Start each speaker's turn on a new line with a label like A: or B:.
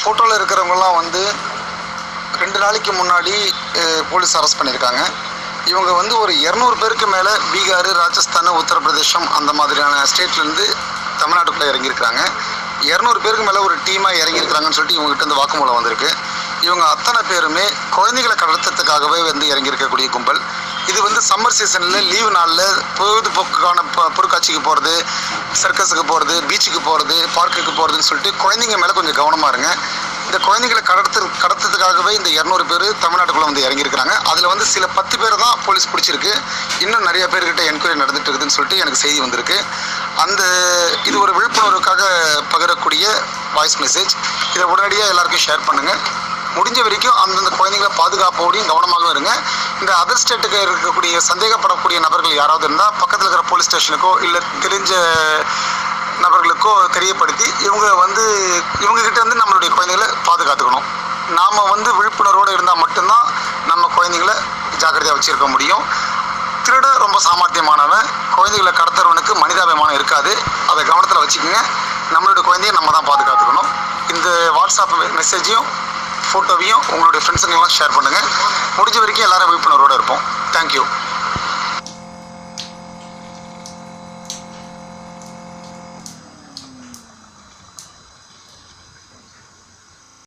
A: ஃபோட்டோவில் இருக்கிறவங்கலாம் வந்து ரெண்டு நாளைக்கு முன்னாடி போலீஸ் அரெஸ்ட் பண்ணியிருக்காங்க. இவங்க வந்து ஒரு இரநூறு பேருக்கு மேலே பீகார் ராஜஸ்தான் உத்தரப்பிரதேசம் அந்த மாதிரியான ஸ்டேட்லேருந்து தமிழ்நாட்டுக்குள்ளே இறங்கியிருக்கிறாங்க. இரநூறு பேருக்கு மேலே ஒரு டீமாக இறங்கியிருக்கிறாங்கன்னு சொல்லிட்டு இவங்ககிட்ட இருந்து வாக்குமூலம் வந்திருக்கு. இவங்க அத்தனை பேருமே குழந்தைகளை கடத்தத்துக்காகவே வந்து இறங்கியிருக்கக்கூடிய கும்பல். இது வந்து சம்மர் சீசனில் லீவு நாளில் பொழுதுபோக்குக்கான ப- பொருட்காட்சிக்கு போகிறது சர்க்கஸுக்கு போகிறது பீச்சுக்கு போகிறது பார்க்குக்கு போகிறதுன்னு சொல்லிட்டு குழந்தைங்க மேலே கொஞ்சம் கவனமாக இருங்க. இந்த குழந்தைங்களை கடத்து கடத்துறதுக்காகவே இந்த இரநூறு பேர் தமிழ்நாட்டுக்குள்ளே வந்து இறங்கியிருக்கிறாங்க. அதில் வந்து சில பத்து பேர் தான் போலீஸ் பிடிச்சிருக்கு. இன்னும் நிறைய பேர்கிட்ட என்கொயரி நடந்துட்டு இருக்குதுன்னு சொல்லிட்டு எனக்கு செய்தி வந்திருக்கு. அந்த இது ஒரு விழிப்புணர்வுக்காக பகிரக்கூடிய வாய்ஸ் மெசேஜ் இதை உடனடியாக எல்லாருக்கும் ஷேர் பண்ணுங்கள் முடிஞ்ச வரைக்கும் அந்தந்த குழந்தைங்களை பாதுகாப்போடையும் கவனமாகவும் இருங்க. இந்த அதர் ஸ்டேட்டுக்கு இருக்கக்கூடிய சந்தேகப்படக்கூடிய நபர்கள் யாராவது இருந்தால் பக்கத்தில் இருக்கிற போலீஸ் ஸ்டேஷனுக்கோ இல்லை தெரிஞ்ச நபர்களுக்கோ தெரியப்படுத்தி இவங்க வந்து இவங்ககிட்ட வந்து நம்மளுடைய குழந்தைகளை பாதுகாத்துக்கணும். நாம் வந்து விழிப்புணர்வோடு இருந்தால் மட்டும்தான் நம்ம குழந்தைங்கள ஜாக்கிரதையாக வச்சுருக்க முடியும். திருட ரொம்ப சாமர்த்தியமானவன் குழந்தைகளை கடத்துறவனுக்கு மனிதாபிமானம் இருக்காது. அதை கவனத்தில் வச்சுக்கோங்க. நம்மளுடைய குழந்தைய நம்ம தான் பாதுகாத்துக்கணும். இந்த வாட்ஸ்அப் மெசேஜையும் ஃபோட்டோவையும் உங்களுடைய ஃப்ரெண்ட்ஸுங்கெல்லாம் ஷேர் பண்ணுங்கள் முடிஞ்ச வரைக்கும் எல்லாரும் விழிப்புணர்வோடு இருப்போம். தேங்க்யூ